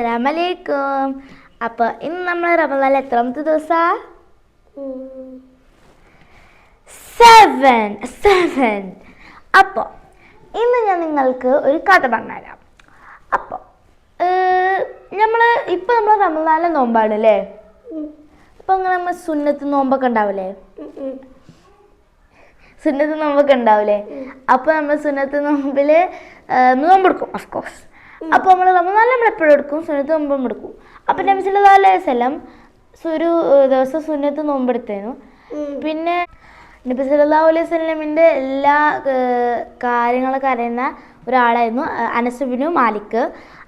അസ്സലാമലൈക്കും. അപ്പോൾ ഇന്ന് നമ്മൾ റമദാൻ എത്രാമത്തെ ദിവസാ? Seven seven. അപ്പോൾ ഇന്ന് ഞാൻ നിങ്ങൾക്ക് ഒരു കഥ പറഞ്ഞുതരാം. അപ്പോൾ നമ്മൾ ഇപ്പോൾ നമ്മൾ റമദാനിലെ നോമ്പാണ് അല്ലേ അങ്ങനെ നമ്മൾ സുന്നത്ത് നോമ്പൊക്കെ ഉണ്ടാവില്ലേ സുന്നത്ത് നോമ്പൊക്കെ ഉണ്ടാവില്ലേ അപ്പോൾ നമ്മൾ സുന്നത്ത് നോമ്പിൽ നോമ്പെടുക്കും ഓഫ് കോഴ്സ് അപ്പോൾ നമ്മൾ റമദാൻ നമ്മൾ എപ്പോഴും എടുക്കും സുന്നത്ത് നോമ്പും എടുക്കും. അപ്പം നബി സല്ലല്ലാഹു അലൈഹി വസല്ലം ഒരു ദിവസം സുന്നത്ത് നോമ്പെടുത്തേനു പിന്നെ നബി സല്ലല്ലാഹു അലൈഹി വസല്ലമിന്റെ എല്ലാ കാര്യങ്ങളൊക്കെ അറിയുന്ന ഒരാളായിരുന്നു അനസുബിനു മാലിക്.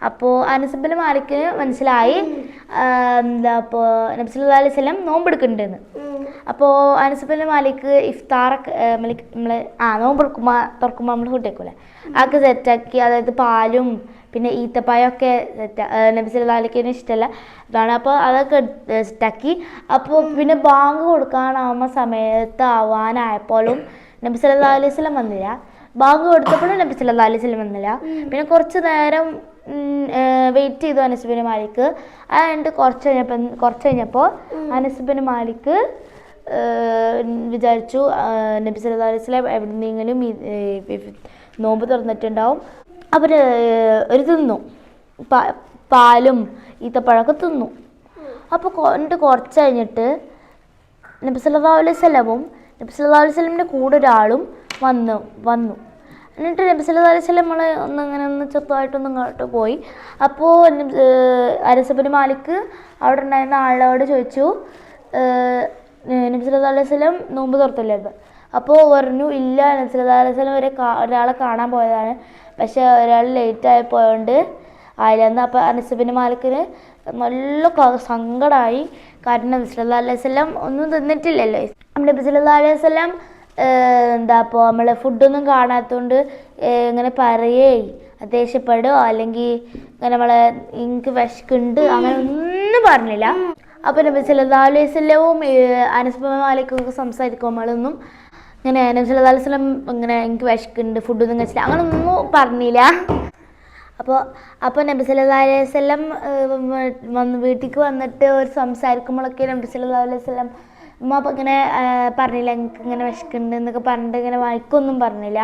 അപ്പോൾ അനസുബിന് മാലിക്കിന് മനസ്സിലായി എന്താ അപ്പോൾ നബി സല്ലല്ലാഹു അലൈഹി വസല്ലം നോമ്പെടുക്കുന്നുണ്ടെന്ന് അപ്പോൾ അനസുബിന് മാലിക് ഇഫ്താറൊക്കെ നമ്മൾ നമ്മൾ ആ നോമ്പ് തുറക്കുമ്പോൾ തുറക്കുമ്പോൾ നമ്മൾ ഫുഡ് വെക്കൂലേ അതൊക്കെ സെറ്റാക്കി അതായത് പാലും പിന്നെ ഈത്തപ്പായൊക്കെ സെറ്റ് നബി സല്ലല്ലാഹു ഇഷ്ടമല്ല അതാണ് അപ്പോൾ അതൊക്കെ സെറ്റാക്കി അപ്പോൾ പിന്നെ ബാങ്ക് കൊടുക്കാനാവുന്ന സമയത്ത് ആവാനായപ്പോഴും നബി സല്ലല്ലാഹു അലൈഹി വസല്ലം വന്നില്ല. ബാങ്ക് കൊടുത്തപ്പോഴും നബി സല്ലല്ലാഹു അലൈഹി വസല്ലം വന്നില്ല. പിന്നെ കുറച്ച് നേരം വെയിറ്റ് ചെയ്തു അനസുബിന് മാലിക്ക് അത് കഴിഞ്ഞിട്ട് കുറച്ച് കഴിഞ്ഞപ്പോൾ കുറച്ച് കഴിഞ്ഞപ്പോൾ അനസുബിന് മാലിക്ക് വിചാരിച്ചു നബി സല്ലല്ലാഹു അലൈഹി വസല്ലം എവിടെന്നെങ്കിലും നോമ്പ് തുറന്നിട്ടുണ്ടാവും. അവർ ഒരു തിന്നു. പാലും ഈത്തപ്പഴമൊക്കെ തിന്നു. അപ്പോൾ എന്നിട്ട് കുറച്ച് കഴിഞ്ഞിട്ട് നബി അലൈഹി സ്വലവും നബി അലൈഹി സ്വലമിന്റെ കൂടെ ഒരാളും വന്നു വന്നു. എന്നിട്ട് നബി അലൈഹി സ്വലം നമ്മളെ ഒന്ന് അങ്ങനെ ഒന്ന് ചെറുതായിട്ടൊന്ന് ഇങ്ങോട്ട് പോയി. അപ്പോൾ അരസബിന് മാലിക്ക് അവിടെ ഉണ്ടായിരുന്ന ആളോട് ചോദിച്ചു നബി അലൈഹി സ്വലം നോമ്പ് തുറത്തില്ലായിരുന്നു. അപ്പോൾ പറഞ്ഞു ഇല്ല നബി അലൈഹി സ്വലം ഒരു ഒരാളെ കാണാൻ പോയതാണ്. പക്ഷേ ഒരാൾ ലേറ്റ് ആയി പോയതുകൊണ്ട് ആയില്ലെന്ന് അപ്പോൾ അനസബിന് മാലിക്കിന് നല്ല സങ്കടമായി കാരണം നബി സല്ലല്ലാഹു അലൈഹി സ്വലം ഒന്നും തിന്നിട്ടില്ലല്ലോ. നബി സല്ലല്ലാഹു അലൈഹി സ്വലം എന്താ അപ്പോൾ നമ്മൾ ഫുഡൊന്നും കാണാത്തതുകൊണ്ട് ഇങ്ങനെ പറയേ. ദേഷ്യപ്പെടുകയോ അല്ലെങ്കിൽ ഇങ്ങനെ നമ്മളെ എനിക്ക് വിശക്കുണ്ട് അങ്ങനെ ഒന്നും പറഞ്ഞില്ല. അപ്പോൾ നബി സല്ലാ അലൈഹി വസല്ലവും അനസ്ബ സംസാരിക്കും സംസാരിക്കുമ്പോഴൊന്നും ഇങ്ങനെ നബ്സലം ഇങ്ങനെ എനിക്ക് വിശക്കുന്നുണ്ട് ഫുഡൊന്നും കഴിച്ചില്ല. അങ്ങനെ ഒന്നും പറഞ്ഞില്ല. അപ്പോൾ അപ്പോൾ നബി സല്ലല്ലാഹു അലൈഹി സ്വലം വന്ന് വീട്ടിലേക്ക് വന്നിട്ട് ഒരു സംസാരിക്കുമ്പോഴൊക്കെ നബി സല്ലല്ലാഹു അലൈഹി സ്വലം ഉമ്മ അപ്പം ഇങ്ങനെ പറഞ്ഞില്ല എനിക്ക് ഇങ്ങനെ വിശക്കുന്നുണ്ട് എന്നൊക്കെ പറഞ്ഞിട്ട് ഇങ്ങനെ വഴക്കൊന്നും പറഞ്ഞില്ല.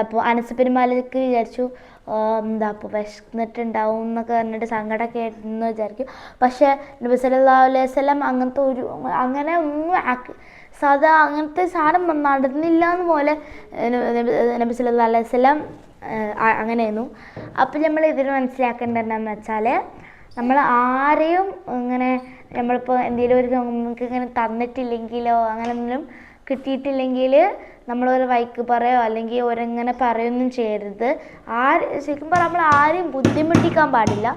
അപ്പോൾ അനസ് പെരുമാലിക്ക് വിചാരിച്ചു എന്താ അപ്പോൾ വിശന്നിട്ടുണ്ടാവും എന്നൊക്കെ പറഞ്ഞിട്ട് സങ്കടമൊക്കെ ആയിരുന്നു വിചാരിക്കും. പക്ഷേ നബി സല്ലല്ലാഹു അലൈഹി സ്വലം അങ്ങനത്തെ ഒരു അങ്ങനെ ഒന്നും ആക്കി സാധാ അങ്ങനത്തെ സാധനം നടന്നില്ല എന്ന് പോലെ നബി സല്ലല്ലാഹു അലൈഹി വസല്ലം അങ്ങനെയായിരുന്നു. അപ്പം നമ്മൾ ഇതിന് മനസ്സിലാക്കേണ്ടത് എന്താണെന്ന് വെച്ചാൽ നമ്മൾ ആരെയും ഇങ്ങനെ നമ്മളിപ്പോൾ എന്തെങ്കിലും ഒരു നമുക്ക് ഇങ്ങനെ തന്നിട്ടില്ലെങ്കിലോ അങ്ങനെ ഒന്നും കിട്ടിയിട്ടില്ലെങ്കിൽ നമ്മളൊരു വൈക്ക് പറയോ അല്ലെങ്കിൽ ഒരെങ്ങനെ പറയൊന്നും ചെയ്യരുത്. ആര് ശരിക്കും പറഞ്ഞാൽ നമ്മൾ ആരെയും ബുദ്ധിമുട്ടിക്കാൻ പാടില്ല.